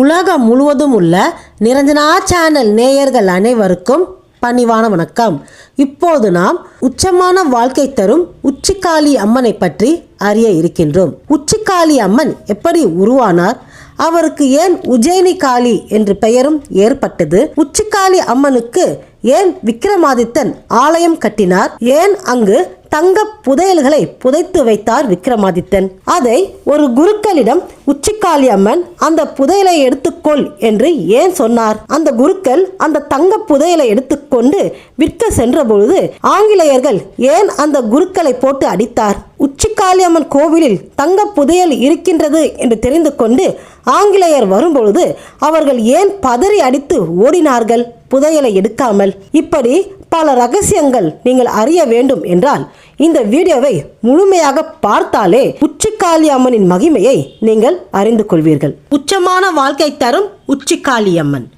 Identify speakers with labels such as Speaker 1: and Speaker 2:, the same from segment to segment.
Speaker 1: உலகம் முழுவதும் உள்ள நிரஞ்சனா சேனல் நேயர்கள் அனைவருக்கும் பணிவான வணக்கம். இப்போது நாம் உச்சமான வாழ்க்கை தரும் உச்சிக்காளி அம்மனை பற்றி அறிய இருக்கின்றோம். உச்சிக்காளி அம்மன் எப்படி உருவானார்? அவருக்கு ஏன் உஜயினி காளி என்று பெயரும் ஏற்பட்டது? உச்சிக்காளி அம்மனுக்கு ஏன் விக்ரமாதித்தன் ஆலயம் கட்டினார்? ஏன் அங்கு தங்க புதையல்களை புதைத்து வைத்தார் விக்ரமாதித்தன் அதை ஒரு குருக்களிடம் உச்சிக்காளி அம்மன் அந்த புதையலை எடுத்துக்கொள் என்று ஏன் சொன்னார்? அந்த குருக்கள் அந்த தங்க புதையலை எடுத்துக்கொண்டு விற்க சென்றபொழுது ஆங்கிலேயர்கள் ஏன் அந்த குருக்களை போட்டு அடித்தார்? உச்சிக்காளியம்மன் கோவிலில் தங்க புதையல் இருக்கின்றது என்று தெரிந்து கொண்டு ஆங்கிலேயர் வரும்பொழுது அவர்கள் ஏன் பதறி அடித்து ஓடினார்கள்? புதையலை எடுக்காமல். இப்படி பல ரகசியங்கள் நீங்கள் அறிய வேண்டும் என்றால் இந்த வீடியோவை முழுமையாக பார்த்தாலே உச்சிக்காளி அம்மனின் மகிமையை நீங்கள் அறிந்து கொள்வீர்கள். உச்சமான வாழ்க்கை தரும் உச்சிக்காளி அம்மன்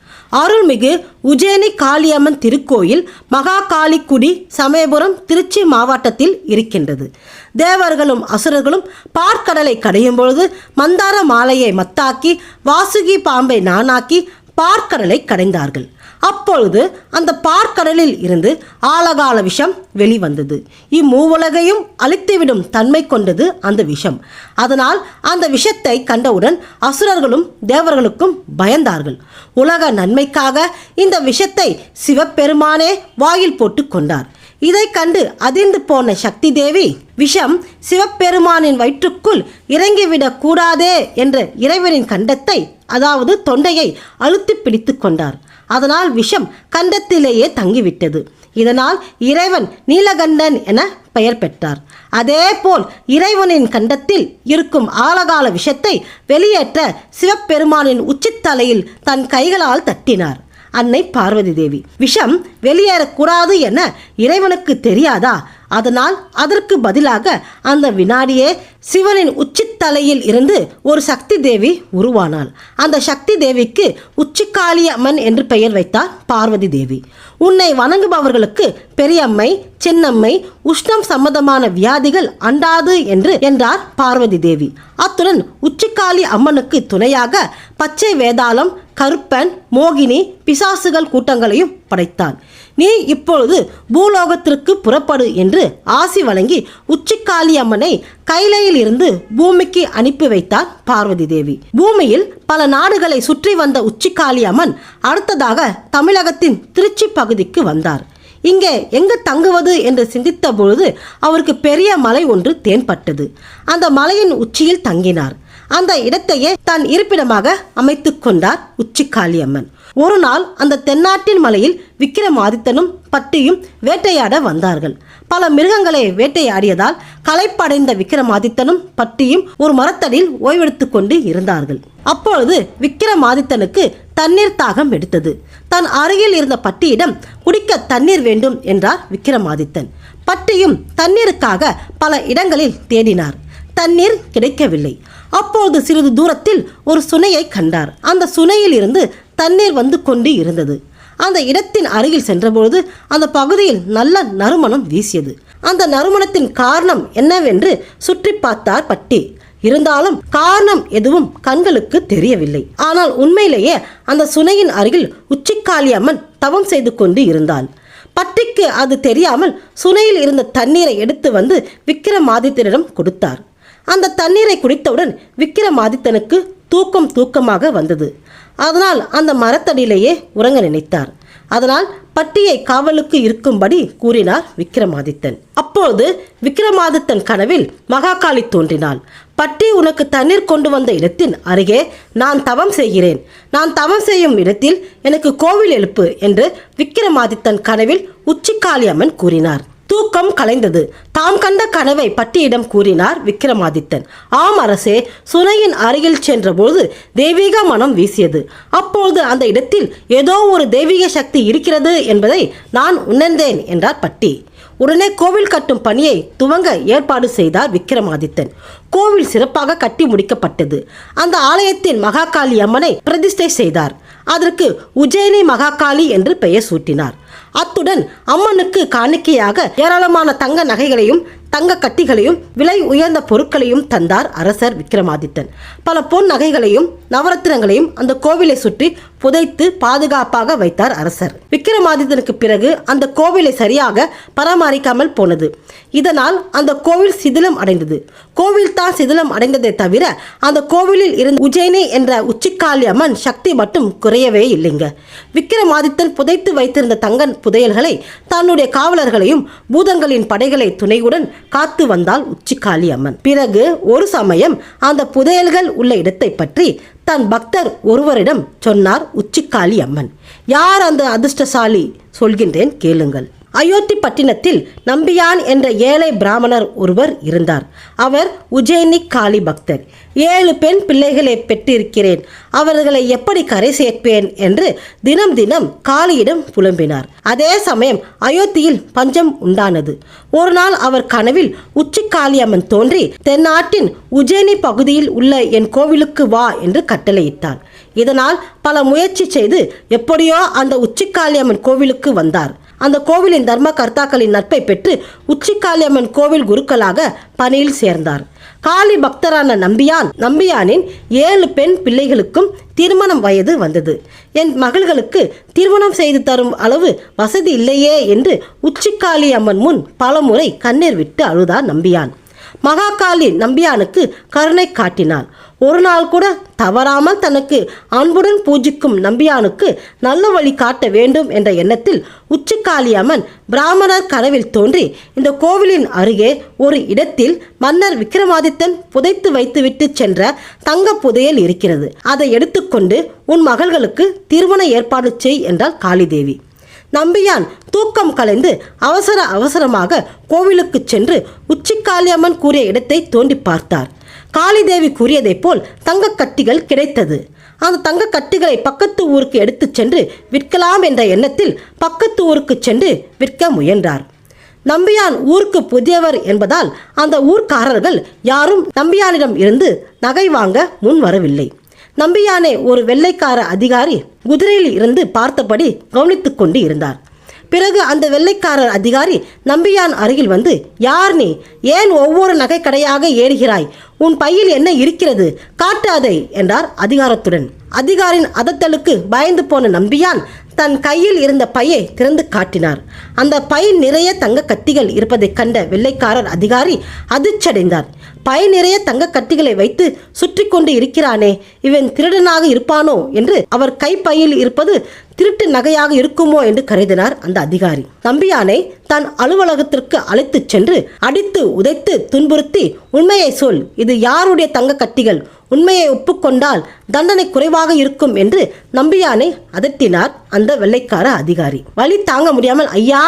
Speaker 1: அருள்மிகு உஜயனி காளியம்மன் திருக்கோயில் மகா காளிக்குடி சமயபுரம் திருச்சி மாவட்டத்தில் இருக்கின்றது. தேவர்களும் அசுரர்களும் பார்க்கடலை கடையும் பொழுது மந்தார மாலையை மத்தாக்கி வாசுகி பாம்பை நானாக்கி பார்க்கடலை கடைந்தார்கள். அப்பொழுது அந்த பார்க்கடலில் இருந்து ஆலகால விஷம் வெளிவந்தது. இம்மூவுலகையும் அழித்துவிடும் தன்மை கொண்டது அந்த விஷம். அதனால் அந்த விஷத்தை கண்டவுடன் அசுரர்களும் தேவர்களுக்கும் பயந்தார்கள். உலக நன்மைக்காக இந்த விஷத்தை சிவபெருமானே வாயில் போட்டு கொண்டார். இதை கண்டு அதிர்ந்து போன சக்தி தேவி விஷம் சிவபெருமானின் வயிற்றுக்குள் இறங்கிவிடக் கூடாதே என்ற இறைவனின் கண்டத்தை அதாவது தொண்டையை அழுத்தி பிடித்து கொண்டார். அதனால் விஷம் கண்டத்திலேயே தங்கிவிட்டது. இதனால் இறைவன் நீலகண்டன் என பெயர் பெற்றார். அதேபோல் இறைவனின் கண்டத்தில் இருக்கும் ஆலகால விஷத்தை வெளியேற்ற சிவபெருமானின் உச்சித்தலையில் தன் கைகளால் தட்டினார். அன்னை பார்வதி தேவி விஷம் வெளியேறக்கூடாது என இறைவனுக்கு தெரியாதா? அதனால் அதற்கு பதிலாக அந்த வினாடியே சிவனின் உச்சித்தலையில் இருந்து ஒரு சக்தி தேவி உருவானாள். அந்த சக்தி தேவிக்கு உச்சிக்காளி அம்மன் என்று பெயர் வைத்தார் பார்வதி தேவி. உன்னை வணங்குபவர்களுக்கு பெரியம்மை சின்னம்மை உஷ்ணம் சம்பந்தமான வியாதிகள் அண்டாது என்று என்றார் பார்வதி தேவி. அத்துடன் உச்சிக்காளி அம்மனுக்கு துணையாக பச்சை வேதாளம் கருப்பன் மோகினி பிசாசுகள் கூட்டங்களையும் படைத்தான். நீ இப்பொழுது பூலோகத்திற்கு புறப்படு என்று ஆசி வழங்கி உச்சிக்காளி அம்மனை கைலையில் இருந்து பூமிக்கு அனுப்பி வைத்தார் பார்வதி தேவி. பூமியில் பல நாடுகளை சுற்றி வந்த உச்சிக்காளி அம்மன் அடுத்ததாக தமிழகத்தின் திருச்சி பகுதிக்கு வந்தார். இங்கே எங்கு தங்குவது என்று சிந்தித்த பொழுது அவருக்கு பெரிய மலை ஒன்று தேன்பட்டது. அந்த மலையின் உச்சியில் தங்கினார். அந்த இடத்தையே தன் இருப்பிடமாக அமைத்துக் கொண்டார் உச்சிக்காளி அம்மன். ஒரு நாள் அந்த தென்னாட்டின் மலையில் விக்கிரமாதித்தனும் பட்டியும் வேட்டையாட வந்தார்கள். பல மிருகங்களை வேட்டையாடியதால் களைப்படைந்த விக்கிரமாதித்தனும் பட்டியும் ஒரு மரத்தடியில் ஓய்வெடுத்துக் கொண்டு இருந்தார்கள். அப்பொழுது விக்கிரமாதித்தனுக்கு தண்ணீர் தாகம் எடுத்தது. தன் அருகில் இருந்த பட்டியிடம் குடிக்க தண்ணீர் வேண்டும் என்றார் விக்கிரமாதித்தன். பட்டியும் தண்ணீருக்காக பல இடங்களில் தேடினார். தண்ணீர் கிடைக்கவில்லை. அப்பொழுது சிறிது தூரத்தில் ஒரு சுனையை கண்டார். அந்த சுனையில் இருந்து தண்ணீர் வந்து கொண்டு இருந்தது. அந்த இடத்தின் அருகில் சென்றபொழுது அந்த பகுதியில் நல்ல நறுமணம் வீசியது. அந்த நறுமணத்தின் காரணம் என்னவென்று சுற்றி பார்த்தார் பட்டி. இருந்தாலும் காரணம் எதுவும் கண்களுக்கு தெரியவில்லை. ஆனால் உண்மையிலேயே அந்த சுனையின் அருகில் உச்சிக்காளி அம்மன் தவம் செய்து கொண்டு இருந்தாள் பட்டிக்கு அது தெரியாமல் சுனையில் இருந்த தண்ணீரை எடுத்து வந்து விக்கிரமாதித்தனிடம் கொடுத்தார். அந்த தண்ணீரை குடித்தவுடன் விக்கிரமாதித்தனுக்கு தூக்கம் தூக்கமாக வந்தது. அதனால் அந்த மரத்தடியிலேயே உறங்க நினைத்தார். அதனால் பட்டியை காவலுக்கு இருக்கும்படி கூறினார் விக்கிரமாதித்தன். அப்பொழுது விக்கிரமாதித்தன் கனவில் மகாகாளி தோன்றினாள். பட்டி உனக்கு தண்ணீர் கொண்டு வந்த இடத்தின் அருகே நான் தவம் செய்கிறேன். நான் தவம் செய்யும் இடத்தில் எனக்கு கோவில் எழுப்பு என்று விக்கிரமாதித்தன் கனவில் உச்சிக்காளி அம்மன் கூறினார். தூக்கம் கலைந்தது. தாம் கண்ட கனவை பட்டியிடம் கூறினார் விக்கிரமாதித்தன். ஆம் அரசே சுனையின் அருகில் சென்றபோது தெய்வீக மனம் வீசியது. அப்பொழுது அந்த இடத்தில் ஏதோ ஒரு தெய்வீக சக்தி இருக்கிறது என்பதை நான் உணர்ந்தேன் என்றார் பட்டி. உடனே கோவில் கட்டும் பணியை துவங்க ஏற்பாடு செய்தார் விக்கிரமாதித்தன். கோவில் சிறப்பாக கட்டி முடிக்கப்பட்டது. அந்த ஆலயத்தின் மகாகாளி அம்மனை பிரதிஷ்டை செய்தார். அதற்கு உஜயினி மகாகாளி என்று பெயர் சூட்டினார். அத்துடன் அம்மனுக்கு காணிக்கையாக ஏராளமான தங்க நகைகளையும் தங்க கட்டிகளையும் விலை உயர்ந்த பொருட்களையும் தந்தார் அரசர் விக்ரமாதித்தன் பல பொன் நகைகளையும் நவரத்தினங்களையும் அந்த கோவிலை சுற்றி புதைத்து பாதுகாப்பாக வைத்தார் அரசர். விக்ரமாதித்தனுக்கு பிறகு அந்த கோவிலை சரியாக பராமரிக்காமல் போனது. இதனால் அந்த கோவில் சிதிலம் அடைந்தது. கோவில் தான் சிதிலம் அடைந்ததை தவிர அந்த கோவிலில் இருந்த உஜயினி என்ற உச்சிக்காளி அம்மன் சக்தி மட்டும் குறையவே இல்லைங்க. விக்ரமாதித்தன் புதைத்து வைத்திருந்த தங்க புதையல்களை தன்னுடைய காவலர்களையும் பூதங்களின் படைகளை துணையுடன் காத்து வந்தாள் உச்சிக்காளி அம்மன். பிறகு ஒரு சமயம் அந்த புதையல்கள் உள்ள இடத்தை பற்றி தன் பக்தர் ஒருவரிடம் சொன்னார் உச்சிக்காளி அம்மன். யார் அந்த அதிர்ஷ்டசாலி? சொல்கின்றேன் கேளுங்கள். அயோத்தி பட்டினத்தில் நம்பியான் என்ற ஏழை பிராமணர் ஒருவர் இருந்தார். அவர் உஜ்ஜயினி காளி பக்தர். ஏழு பெண் பிள்ளைகளை பெற்றிருக்கிறேன். அவர்களை எப்படி கரை சேர்ப்பேன் என்று தினம் தினம் காளியிடம் புலம்பினார். அதே சமயம் அயோத்தியில் பஞ்சம் உண்டானது. ஒரு நாள் அவர் கனவில் உச்சி காளியம்மன் தோன்றி தென்னாட்டின் உஜ்ஜயினி பகுதியில் உள்ள என் கோவிலுக்கு வா என்று கட்டளையிட்டார். இதனால் பல முயற்சி செய்து எப்படியோ அந்த உச்சிக்காளியம்மன் கோவிலுக்கு வந்தார். அந்த கோவிலின் தர்ம கர்த்தாக்களின் நட்பை பெற்று உச்சிக்காளியம்மன் கோவில் குருக்களாக பணியில் சேர்ந்தார். காளி பக்தரான நம்பியான் நம்பியானின் ஏழு பெண் பிள்ளைகளுக்கும் திருமணம் வயது வந்தது. என் மகள்களுக்கு திருமணம் செய்து தரும் அளவு வசதி இல்லையே என்று உச்சிக்காளி அம்மன் முன் பலமுறை கண்ணீர் விட்டு அழுதார் நம்பியான். மகாகாலி நம்பியானுக்கு கருணை காட்டினாள். ஒரு நாள் கூட தவறாமல் தனக்கு அன்புடன் பூஜிக்கும் நம்பியானுக்கு நல்ல வழி காட்ட வேண்டும் என்ற எண்ணத்தில் உச்சிக்காளி அம்மன் பிராமணர் கனவில் தோன்றி இந்த கோவிலின் அருகே ஒரு இடத்தில் மன்னர் விக்ரமாதித்தன் புதைத்து வைத்துவிட்டு சென்ற தங்க புதையல் இருக்கிறது. அதை எடுத்துக்கொண்டு உன் மகள்களுக்கு திருமண ஏற்பாடு செய் என்றாள் காளிதேவி. நம்பியான் தூக்கம் கலைந்து அவசர அவசரமாக கோவிலுக்கு சென்று உச்சிக்காளியம்மன் கூறிய இடத்தை தோண்டி பார்த்தார். காளிதேவி கூறியதைப் போல் தங்க கட்டிகள் கிடைத்தது. அந்த தங்க கட்டிகளை பக்கத்து ஊருக்கு எடுத்துச் சென்று விற்கலாம் என்ற எண்ணத்தில் பக்கத்து ஊருக்கு சென்று விற்க முயன்றார். நம்பியான் ஊருக்கு புதியவர் என்பதால் அந்த ஊர்க்காரர்கள் யாரும் நம்பியானிடம் இருந்து நகை வாங்க முன் வரவில்லை நம்பியானை ஒரு வெள்ளைக்கார அதிகாரி குதிரையில் இருந்து பார்த்தபடி கவனித்துக் கொண்டு இருந்தார் பிறகு அந்த வெள்ளைக்காரர் அதிகாரி நம்பியான் அருகில் வந்து யார் நீ? ஏன் ஒவ்வொரு நகைக்கடையாக ஏறுகிறாய்? உன் பையில் என்ன இருக்கிறது? காட்டாதே என்றார் அதிகாரத்துடன். அதிகாரின் அதத்தலுக்கு பயந்து போன நம்பியான் தன் கையில் இருந்த பையை திறந்து காட்டினார். அந்த பை நிறைய தங்க கட்டிகள் இருப்பதைக் கண்ட வெள்ளைக்காரர் அதிகாரி அதிர்ச்சடைந்தார் பை நிறைய தங்க கட்டிகளை வைத்து சுற்றி கொண்டு இருக்கிறானே இவன் திருடனாக இருப்பானோ என்று அவர் கைப்பையில் இருப்பது திருட்டு நகையாக இருக்குமோ என்று கருதினார் அந்த அதிகாரி. நம்பியானை தன் அலுவலகத்திற்கு அழைத்துச் சென்று அடித்து உதைத்து துன்புறுத்தி உண்மையை சொல் இது யாருடைய தங்க கட்டிகள்? உண்மையை ஒப்புக்கொண்டால் தண்டனை குறைவாக இருக்கும் என்று நம்பியானை அதட்டினார் அந்த வெள்ளைக்கார அதிகாரி. வழி தாங்க முடியாமல் ஐயா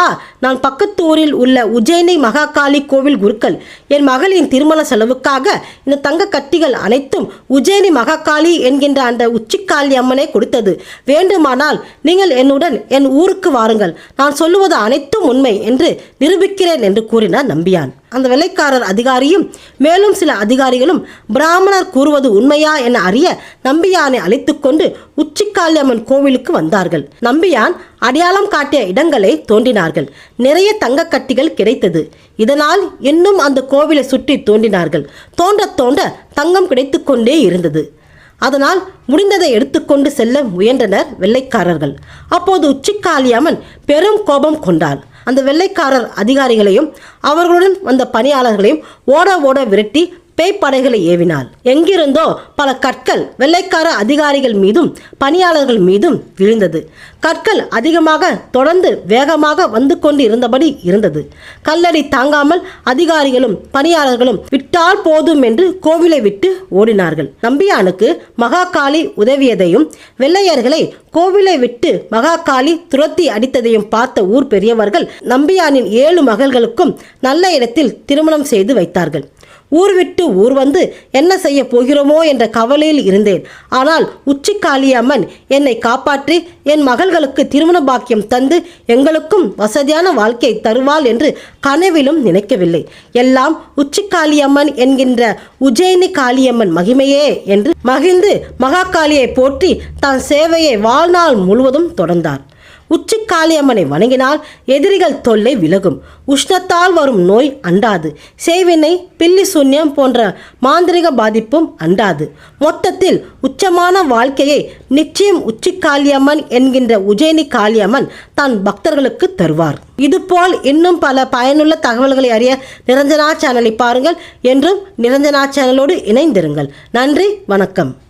Speaker 1: நான் பக்கத்து ஊரில் உள்ள உஜ்ஜயினி மகாகாளி கோவில் குருக்கள். என் மகளின் திருமண செலவுக்காக இந்த தங்க கட்டிகள் அனைத்தும் உஜ்ஜயினி மகாகாளி என்கின்ற அந்த உச்சிக்காளி அம்மனை கொடுத்தது. வேண்டுமானால் நீங்கள் என்னுடன் என் ஊருக்கு வாருங்கள். நான் சொல்லுவது அனைத்தும் உண்மை என்று நிரூபிக்கிறேன் என்று கூறினார் நம்பியான். அந்த வெள்ளைக்காரர் அதிகாரியும் மேலும் சில அதிகாரிகளும் பிராமணர் கூறுவது உண்மையா என அறிய நம்பியானை அழைத்துக்கொண்டு உச்சிக்காளியம்மன் கோவிலுக்கு வந்தார்கள். நம்பியான் அடையாளம் காட்டிய இடங்களை தோண்டினார்கள். நிறைய தங்க கட்டிகள் கிடைத்தது. இதனால் இன்னும் அந்த கோவிலை சுற்றி தோண்டினார்கள். தோண்ட தோண்ட தங்கம் கிடைத்துக்கொண்டே இருந்தது. அதனால் முடிந்ததை எடுத்துக்கொண்டு செல்ல முயன்றனர் வெள்ளைக்காரர்கள். அப்போது உச்சிக்காளியம்மன் பெரும் கோபம் கொண்டாள் அந்த வெள்ளைக்காரர் அதிகாரிகளையும் அவர்களுடன் வந்த பணியாளர்களையும் ஓட ஓட விரட்டி பேய்ப்படைகளை ஏவினாள். எங்கிருந்தோ பல கற்கள் வெள்ளைக்கார அதிகாரிகள் மீதும் பணியாளர்கள் மீதும் விழுந்தது. கற்கள் அதிகமாக தொடர்ந்து வேகமாக வந்து கொண்டு இருந்தபடி இருந்தது. கல்லடி தாங்காமல் அதிகாரிகளும் பணியாளர்களும் விட்டால் போதும் என்று கோவிலை விட்டு ஓடினார்கள். நம்பியானுக்கு மகாகாளி உதவியதையும் வெள்ளையர்களை கோவிலை விட்டு மகாகாளி துரத்தி அடித்ததையும் பார்த்த ஊர் பெரியவர்கள் நம்பியானின் ஏழு மகள்களுக்கும் நல்ல இடத்தில் திருமணம் செய்து வைத்தார்கள். ஊர் விட்டு ஊர் வந்து என்ன செய்ய போகிறோமோ என்ற கவலையில் இருந்தேன். ஆனால் உச்சிக்காளியம்மன் என்னை காப்பாற்றி என் மகள்களுக்கு திருமண பாக்கியம் தந்து எங்களுக்கும் வசதியான வாழ்க்கை தருவாள் என்று கனவிலும் நினைக்கவில்லை. எல்லாம் உச்சிக்காளியம்மன் என்கின்ற உஜயினி காளியம்மன் மகிமையே என்று மகிழ்ந்து மகாகாளியை போற்றி தன் சேவையை வாழ்நாள் முழுவதும் தொடர்ந்தார். உச்சி காளியம்மனை வணங்கினால் எதிரிகள் தொல்லை விலகும். உஷ்ணத்தால் வரும் நோய் அண்டாது. செய்வினை பில்லி சூன்யம் போன்ற மாந்திரிக பாதிப்பும் அண்டாது. மொத்தத்தில் உச்சமான வாழ்க்கையை நிச்சயம் உச்சி காளியம்மன் என்கின்ற உஜயினி காளியம்மன் தன் பக்தர்களுக்கு தருவார். இதுபோல் இன்னும் பல பயனுள்ள தகவல்களை அறிய நிரஞ்சனா சேனலை பாருங்கள் என்றும் நிரஞ்சனா சேனலோடு இணைந்திருங்கள். நன்றி வணக்கம்.